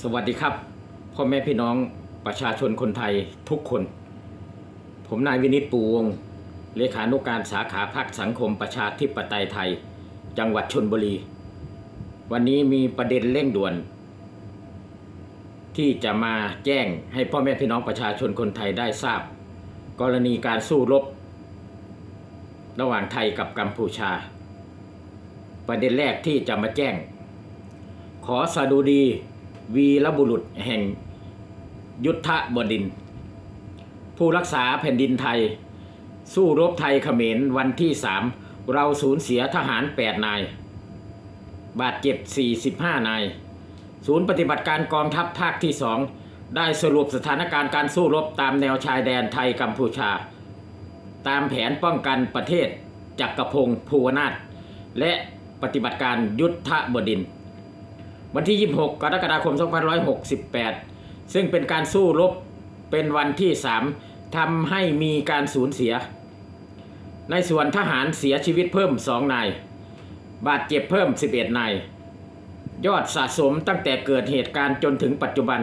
สวัสดีครับพ่อแม่พี่น้องประชาชนคนไทยทุกคน ผมนายวินิตปูวงเลขานุการสาขาพักสังคมประชาธิปไตยไทย จังหวัดชนบุรี วันนี้มีประเด็นเร่งด่วน ที่จะมาแจ้งให้พ่อแม่พี่น้องประชาชนคนไทยได้ทราบ กรณีการสู้รบ ระหว่างไทยกับกัมพูชา ประเด็นแรกที่จะมาแจ้ง ขอสดุดี วีรบุรุษแห่งยุทธบดินทร์ผู้รักษาแผ่นดินไทย สู้รบไทยเขมรวันที่สามเราสูญเสียทหาร 8 นาย บาดเจ็บ 45 นาย ศูนย์ปฏิบัติการกองทัพภาคที่สองได้สรุปสถานการณ์การสู้รบตามแนวชายแดนไทยกัมพูชา ตามแผนป้องกันประเทศจักรพงศ์ภูวนาถและปฏิบัติการยุทธบดินทร์ วันที่ 26 กรกฎาคม 2568 ซึ่งเป็นการสู้รบเป็นวันที่ 3ทำให้มีการสูญเสีย ในส่วนทหารเสียชีวิตเพิ่ม 2 นาย บาดเจ็บเพิ่ม 11 นาย ยอดสะสมตั้งแต่เกิดเหตุการณ์จนถึงปัจจุบัน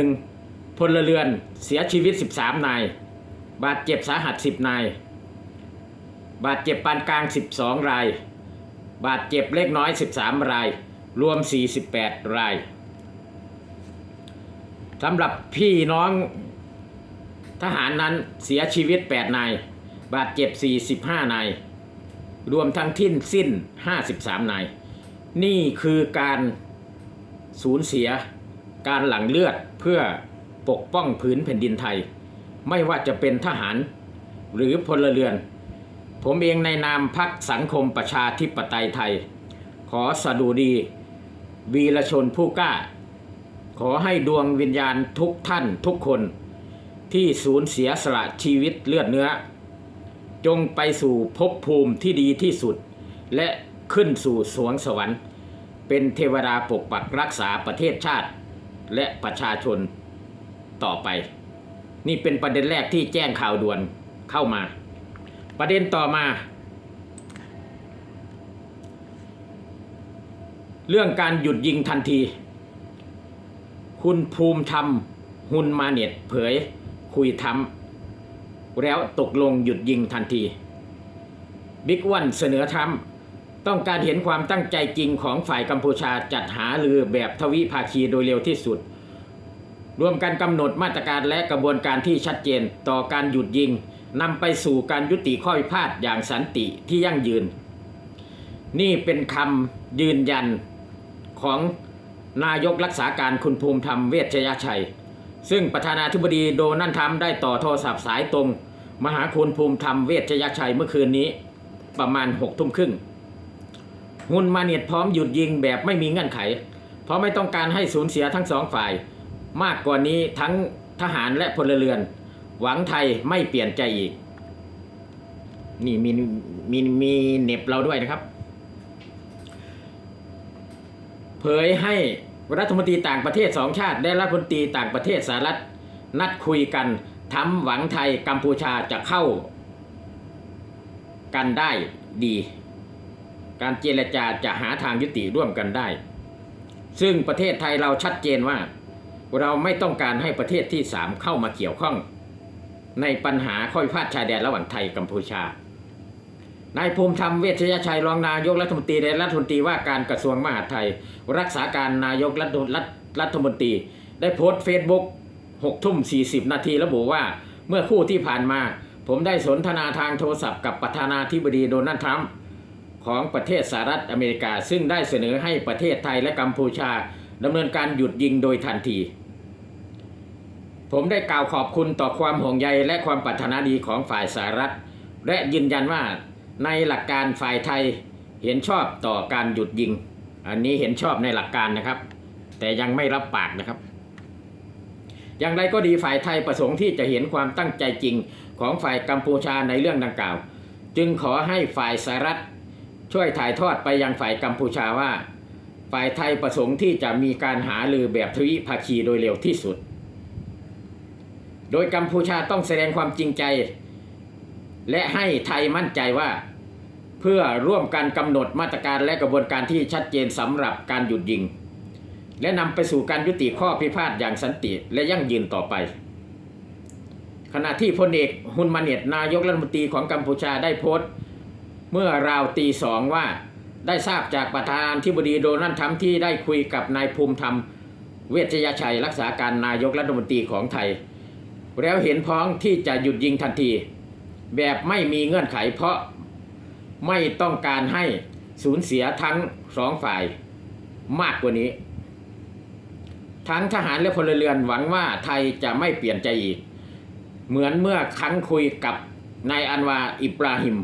1. พลเรือนเสียชีวิต 13 นาย บาดเจ็บสาหัส 10 นาย บาดเจ็บปานกลาง 12 ราย บาดเจ็บเล็กน้อย 13 ราย รวม 48 รายสำหรับพี่น้องทหารนั้นเสียชีวิต 8 นาย บาดเจ็บ 45 นาย รวมทั้งทิ้นสิ้น 53 นาย นี่คือการสูญเสียการหลั่งเลือดเพื่อปกป้องพื้นแผ่นดินไทย ไม่ว่าจะเป็นทหารหรือพลเรือน ผมเองในนามพักสังคมประชาธิปไตยไทย ขอสดุดี วีรชนผู้กล้า ขอให้ดวงวิญญาณทุกท่านทุกคน ที่สูญเสียสละชีวิตเลือดเนื้อ จงไปสู่ภพภูมิที่ดีที่สุด และขึ้นสู่สวงสวรรค์ เป็นเทวดาปกปักรักษาประเทศชาติ และประชาชนต่อไป นี่เป็นประเด็นแรกที่แจ้งข่าวด่วนเข้ามา ประเด็นต่อมา เรื่องการหยุดยิงทันที คุณภูมิธรรมหุนมาเน็ตเผยคุยทำแล้วตกลงหยุดยิงทันที บิ๊กวันเสนอทำต้องการเห็นความตั้งใจจริงของฝ่ายกัมพูชาจัดหาลือแบบทวิภาคีโดยเร็วที่สุด รวมกันกำหนดมาตรการและกระบวนการที่ชัดเจนต่อการหยุดยิง นำไปสู่การยุติข้อพิพาทอย่างสันติที่ยั่งยืน นี่เป็นคำยืนยันของนายกรักษาการคุณภูมิธรรมเวชยชัย ซึ่งประธานาธิบดีโดนัลด์ทรัมป์ได้ต่อโทรศัพท์สายตรง มหาคุณภูมิธรรมเวชยชัยเมื่อคืนนี้ ประมาณหกทุ่มครึ่งหุนมาเนียดพร้อมหยุดยิงแบบไม่มีเงื่อนไข เพราะไม่ต้องการให้สูญเสียทั้งสองฝ่าย มากกว่านี้ทั้งทหารและพลเรือน หวังไทยไม่เปลี่ยนใจอีก นี่มีมีมีเน็บเราด้วยนะครับ เผยให้รัฐมนตรีต่างประเทศสองชาติและรัฐมนตรีต่างประเทศสหรัฐนัดคุยกันทำหวังไทยกัมพูชาจะเข้า กันได้ดี การเจรจาจะหาทางยุติร่วมกันได้ ซึ่งประเทศไทยเราชัดเจนว่า เราไม่ต้องการให้ประเทศที่สามเข้ามาเกี่ยวข้อง ในปัญหาข้อพิพาทชายแดนระหว่างไทยกัมพูชานายภูมิธรรมเวชยชัยรองนายกรัฐมนตรีและรัฐมนตรีว่าการกระทรวงมหาดไทย รักษาการนายกรัฐรัฐรัฐมนตรี ได้โพสต์เฟซบุ๊ก6ทุ่ม40 นาทีระบุว่าเมื่อคู่ที่ผ่านมา ผมได้สนทนาทางโทรศัพท์กับประธานาธิบดีโดนัลด์ทรัมป์ของประเทศสหรัฐอเมริกา ซึ่งได้เสนอให้ประเทศไทยและกัมพูชาดำเนินการหยุดยิงโดยทันที ผมได้กล่าวขอบคุณต่อความห่วงใยและความปรารถนาดีของฝ่ายสหรัฐ และยืนยันว่าในหลักการฝ่ายไทยเห็นชอบต่อการหยุดยิง อันนี้เห็นชอบในหลักการนะครับ แต่ยังไม่รับปากนะครับ อย่างไรก็ดีฝ่ายไทยประสงค์ที่จะเห็นความตั้งใจจริงของฝ่ายกัมพูชาในเรื่องดังกล่าว จึงขอให้ฝ่ายสหรัฐช่วยถ่ายทอดไปยังฝ่ายกัมพูชาว่า ฝ่ายไทยประสงค์ที่จะมีการหาลือแบบทวิภาคีโดยเร็วที่สุด โดยกัมพูชาต้องแสดงความจริงใจ และให้ไทยมั่นใจว่า เพื่อร่วมกันกำหนดมาตรการและกระบวนการที่ชัดเจนสำหรับการหยุดยิง และนำไปสู่การยุติข้อพิพาทอย่างสันติและยั่งยืนต่อไป ขณะที่พลเอกฮุนมาเนตนายกรัฐมนตรีของกัมพูชาได้โพสต์ เมื่อราวตีสองว่าได้ทราบจากประธานาธิบดีโดนัลด์ทรัมป์ที่ได้คุยกับนายภูมิธรรม เวชยชัยรักษาการนายกรัฐมนตรีของไทย แล้วเห็นพ้องที่จะหยุดยิงทันที แบบไม่มีเงื่อนไขเพราะไม่ต้องการให้สูญเสียทั้งสองฝ่ายมากกว่านี้ ทั้งทหารและพลเรือนหวังว่าไทยจะไม่เปลี่ยนใจอีก เหมือนเมื่อครั้งคุยกับนายอันวาอิบราฮิม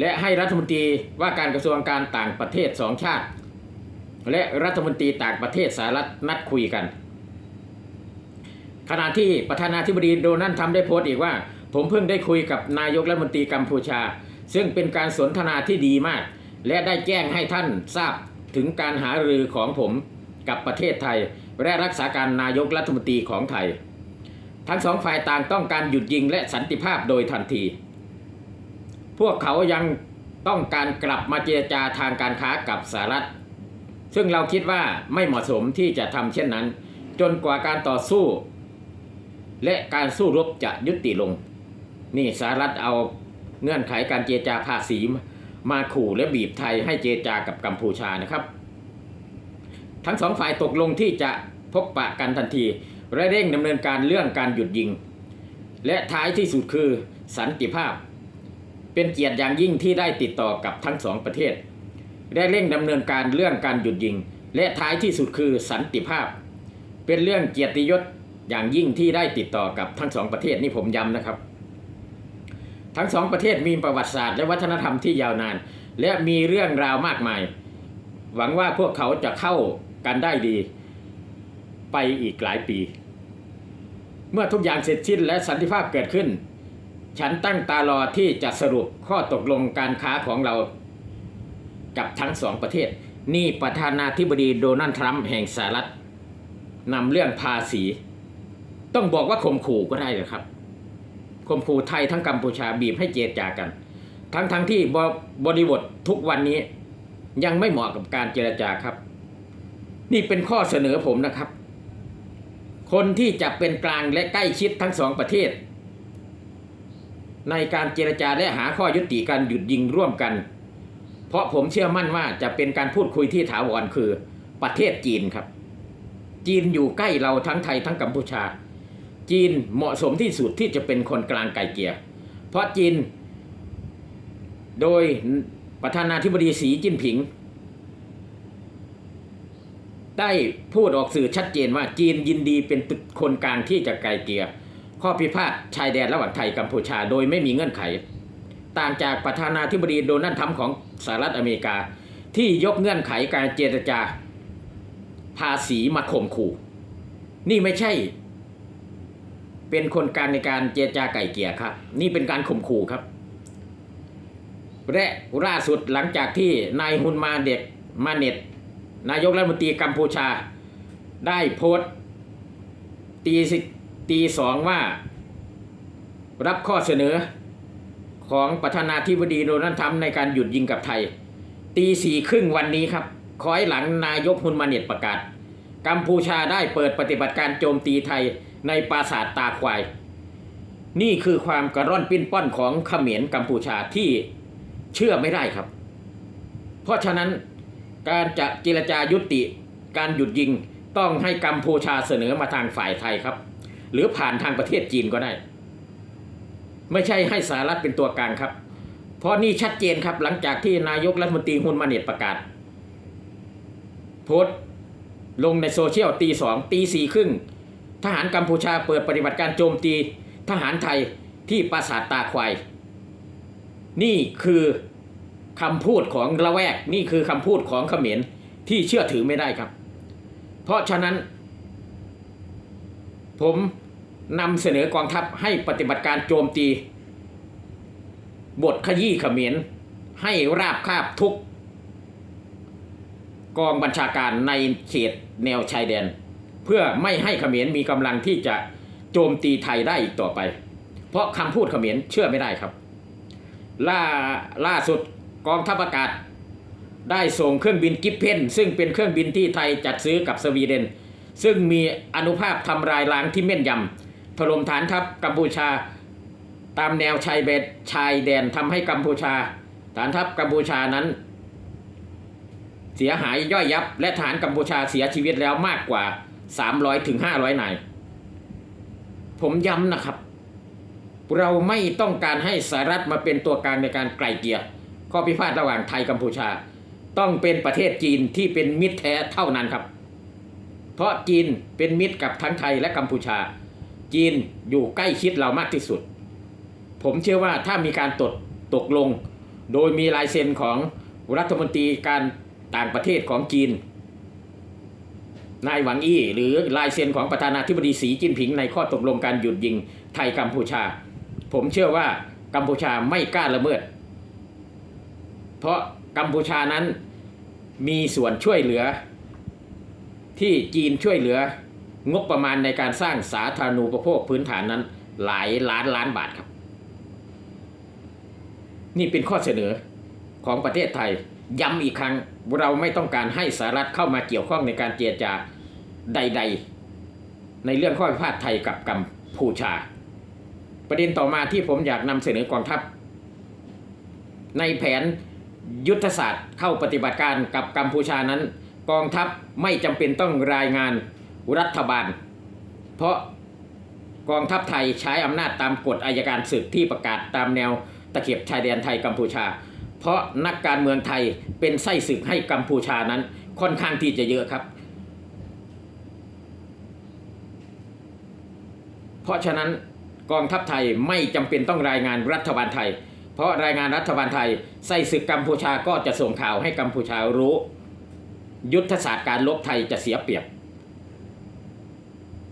และให้รัฐมนตรีว่าการกระทรวงการต่างประเทศสองชาติ และรัฐมนตรีต่างประเทศสหรัฐนัดคุยกัน ขณะที่ประธานาธิบดีโดนัลด์ทรัมป์ได้โพสต์อีกว่า ผมเพิ่งได้คุยกับนายกรัฐมนตรีกัมพูชา ซึ่งเป็นการสนทนาที่ดีมาก และได้แจ้งให้ท่านทราบถึงการหารือของผมกับประเทศไทย และรักษาการนายกรัฐมนตรีของไทย ทั้งสองฝ่ายต่างต้องการหยุดยิงและสันติภาพโดยทันที พวกเขายังต้องการกลับมาเจรจาทางการค้ากับสหรัฐ ซึ่งเราคิดว่าไม่เหมาะสมที่จะทำเช่นนั้น จนกว่าการต่อสู้ และการสู้รบจะยุติลง นี่สหรัฐเอาเงื่อนไขการเจรจาภาษีมาขู่และบีบไทยให้เจรจากับกัมพูชานะครับ ทั้งสองฝ่ายตกลงที่จะพบปะกันทันทีและเร่งดำเนินการเรื่องการหยุดยิง และท้ายที่สุดคือสันติภาพ เป็นเกียรติอย่างยิ่งที่ได้ติดต่อกับทั้งสองประเทศและเร่งดำเนินการเรื่องการหยุดยิง และท้ายที่สุดคือสันติภาพ เป็นเรื่องเกียรติยศ อย่างยิ่งที่ได้ติดต่อกับทั้งสองประเทศนี่ผมย้ำนะครับ ทั้งสองประเทศมีประวัติศาสตร์และวัฒนธรรมที่ยาวนาน และมีเรื่องราวมากมาย หวังว่าพวกเขาจะเข้ากันได้ดี ไปอีกหลายปี เมื่อทุกอย่างเสร็จสิ้นและสันติภาพเกิดขึ้น ฉันตั้งตารอที่จะสรุปข้อตกลงการค้าของเรากับทั้งสองประเทศ นี่ประธานาธิบดีโดนัลด์ทรัมป์แห่งสหรัฐนำเรื่องภาษี ต้องบอกว่าข่มขู่ก็ได้เลยครับข่มขู่ไทยทั้งกัมพูชาบีบให้เจรจากัน ทั้งทั้งที่บบริบททุกวันนี้ยังไม่เหมาะกับการเจรจาครับ นี่เป็นข้อเสนอผมนะครับ คนที่จะเป็นกลางและใกล้ชิดทั้งสองประเทศ ในการเจรจาและหาข้อยุติการหยุดยิงร่วมกัน เพราะผมเชื่อมั่นว่าจะเป็นการพูดคุยที่ถาวรคือประเทศจีนครับ จีนอยู่ใกล้เราทั้งไทยทั้งกัมพูชา จีนเหมาะสมที่สุดที่จะเป็นคนกลางไก่เกลียเพราะจีน โดยประธานาธิบดีสีจิ้นผิง ได้พูดออกสื่อชัดเจนว่าจีนยินดีเป็นคนกลางที่จะไกลเกลียข้อพิพาทชายแดนระหว่างไทยกัมพูชาโดยไม่มีเงื่อนไข ต่างจากประธานาธิบดีโดนัลด์ทรัมป์ของสหรัฐอเมริกา ที่ยกเงื่อนไขการเจรจาภาษีมาข่มขู่ นี่ไม่ใช่ เป็นคนกลางในการเจรจาไก่เกี่ยครับ นี่เป็นการข่มขู่ครับ และล่าสุดหลังจากที่นายฮุนมาเด็กมาเน็ต นายกรัฐมนตรีกัมพูชา ได้โพสต์ตีสตีสองว่า รับข้อเสนอของประธานาธิบดีโดนัลด์ทรัมป์ในการหยุดยิงกับไทย ตีสี่ครึ่งวันนี้ครับคอยหลังนายกฮุนมาเน็ตประกาศ กัมพูชาได้เปิดปฏิบัติการโจมตีไทยในปราสาทตาควาย นี่คือความกระร่อนปิ้นป้อนของเขมรกัมพูชาที่เชื่อไม่ได้ครับ เพราะฉะนั้นการจะเจรจายุติการหยุดยิงต้องให้กัมพูชาเสนอมาทางฝ่ายไทยครับ หรือผ่านทางประเทศจีนก็ได้ ไม่ใช่ให้สหรัฐเป็นตัวกลางครับ เพราะนี่ชัดเจนครับหลังจากที่นายกรัฐมนตรีฮุนมาเนตประกาศโพสต์ ลงในโซเชียลตีสองตีสี่ครึ่งทหารกัมพูชาเปิดปฏิบัติการโจมตีทหารไทยที่ปราสาทตาควาย นี่คือคำพูดของละแวก นี่คือคำพูดของเขมรที่เชื่อถือไม่ได้ครับ เพราะฉะนั้น ผมนำเสนอกองทัพให้ปฏิบัติการโจมตี บทขยี้เขมรให้ราบคาบทุก กองบัญชาการในเขตแนวชายแดน เพื่อไม่ให้เขมรมีกำลังที่จะโจมตีไทยได้อีกต่อไป เพราะคำพูดเขมรเชื่อไม่ได้ครับ ล่าล่าสุดกองทัพอากาศได้ส่งเครื่องบินกิฟเพนซึ่งเป็นเครื่องบินที่ไทยจัดซื้อกับสวีเดน ซึ่งมีอนุภาพทำลายล้างที่แม่นยำถล่มฐานทัพกัมพูชา ตามแนวชายเบดชายแดนทำให้กัมพูชา ฐานทัพกัมพูชานั้น เสียหายย่อยยับ และฐานกัมพูชาเสียชีวิตแล้วมากกว่า 300ถึง500นายผมย้ำนะครับ เราไม่ต้องการให้สหรัฐมาเป็นตัวกลางในการไกล่เกลี่ยข้อพิพาทระหว่างไทยกัมพูชา ต้องเป็นประเทศจีนที่เป็นมิตรแท้เท่านั้นครับ เพราะจีนเป็นมิตรกับทั้งไทยและกัมพูชา จีนอยู่ใกล้ชิดเรามากที่สุด ผมเชื่อว่าถ้ามีการตดตกลง โดยมีลายเซ็นของรัฐมนตรีการ ต่างประเทศของจีน นายหวังอี้หรือลายเซ็นของประธานาธิบดีสีจิ้นผิงในข้อตกลงการหยุดยิงไทยกัมพูชา ผมเชื่อว่ากัมพูชาไม่กล้าละเมิด เพราะกัมพูชานั้นมีส่วนช่วยเหลือ ที่จีนช่วยเหลืองบประมาณในการสร้างสาธารณูปโภคพื้นฐานนั้นหลายล้านล้านบาทครับ นี่เป็นข้อเสนอของประเทศไทย ย้ำอีกครั้งเราไม่ต้องการให้สหรัฐเข้ามาเกี่ยวข้องในการเจรจาใด ๆ ในเรื่องข้อพิพาทไทยกับกัมพูชา ประเด็นต่อมาที่ผมอยากนำเสนอกองทัพ ในแผนยุทธศาสตร์เข้าปฏิบัติการกับกัมพูชานั้น กองทัพไม่จำเป็นต้องรายงานรัฐบาล เพราะกองทัพไทยใช้อำนาจตามกฎอายการศึกที่ประกาศตามแนวตะเข็บชายแดนไทยกัมพูชา เพราะนักการเมืองไทยเป็นไส้ศึกให้กัมพูชานั้นค่อนข้างที่จะเยอะครับ เพราะฉะนั้นกองทัพไทยไม่จำเป็นต้องรายงานรัฐบาลไทย เพราะรายงานรัฐบาลไทยไส้ศึกกัมพูชาก็จะส่งข่าวให้กัมพูชารู้ ยุทธศาสตร์การลบไทยจะเสียเปรียบ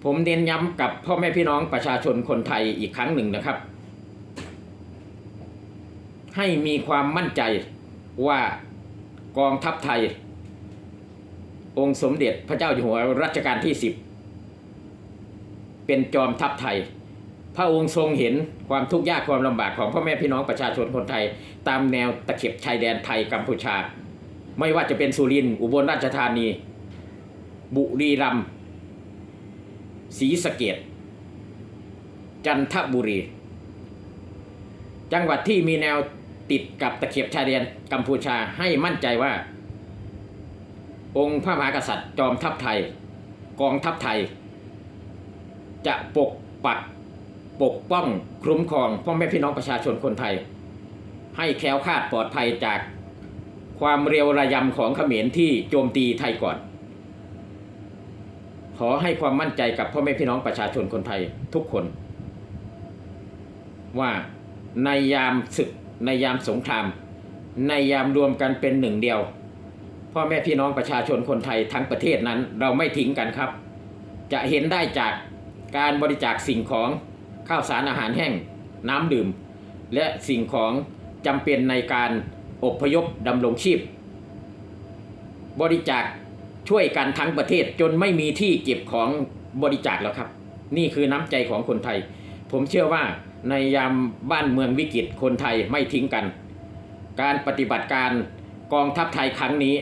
ผมเน้นย้ำกับพ่อแม่พี่น้องประชาชนคนไทยอีกครั้งหนึ่งนะครับ ให้มีความมั่นใจว่ากองทัพไทย องค์สมเด็จพระเจ้าอยู่หัวรัชกาลที่สิบเป็นจอมทัพไทย พระองค์ทรงเห็นความทุกข์ยากความลำบากของพ่อแม่พี่น้องประชาชนคนไทย ตามแนวตะเข็บชายแดนไทยกัมพูชา ไม่ว่าจะเป็นสุรินทร์อุบลราชธานี บุรีรัมย์ศรีสะเกดจันทบุรี จังหวัดที่มีแนว ติดกับตะเข็บชายแดนกัมพูชาให้มั่นใจว่า องค์พระมหากษัตริย์จอมทัพไทย กองทัพไทย จะปกปักปกป้องคุ้มครองพ่อแม่พี่น้องประชาชนคนไทย ให้แคล้วคลาดปลอดภัยจากความเร็วระยำของเขมรที่โจมตีไทยก่อน ขอให้ความมั่นใจกับพ่อแม่พี่น้องประชาชนคนไทยทุกคน ว่าในยามศึก ในยามสงคราม ในยามรวมกันเป็นหนึ่งเดียว พ่อแม่พี่น้องประชาชนคนไทยทั้งประเทศนั้นเราไม่ทิ้งกันครับ จะเห็นได้จากการบริจาคสิ่งของข้าวสารอาหารแห้งน้ำดื่ม และสิ่งของจำเป็นในการอบพยพดำรงชีพ บริจาคช่วยกันทั้งประเทศจนไม่มีที่เก็บของบริจาคแล้วครับ นี่คือน้ำใจของคนไทย ผมเชื่อว่า ในยามบ้านเมืองวิกฤตคนไทยไม่ทิ้งกัน การปฏิบัติการกองทัพไทยครั้งนี้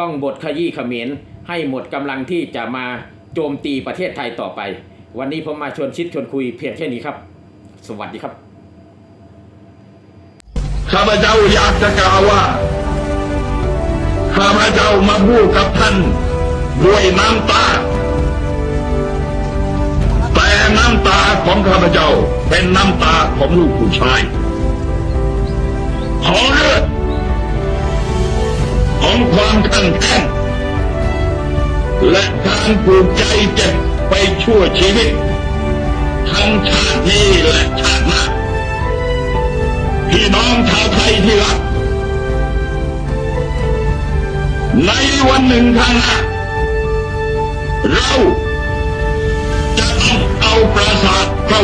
ต้องบทขยี้เขมรให้หมดกำลังที่จะมาโจมตีประเทศไทยต่อไป วันนี้ผมมาชวนชิดชวนคุยเพียงแค่นี้ครับ สวัสดีครับข้าพเจ้าอยากจะกล่าวว่าข้าพเจ้ามาพูดกับท่านด้วยน้ำตา น้ำตาของข้าพเจ้า เป็นน้ำตาของลูกผู้ชาย ของเลือดของความขันแข็งและการผูกใจเจ็บไปชั่วชีวิต ทั้งชาตินี้และชาติหน้าพี่น้องชาวไทยที่รักในวันหนึ่งข้างหน้า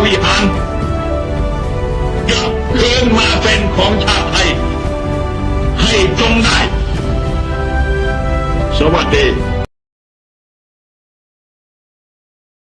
วิหารกลับคืนมาเป็นของชาติไทย ให้จงได้ สวัสดี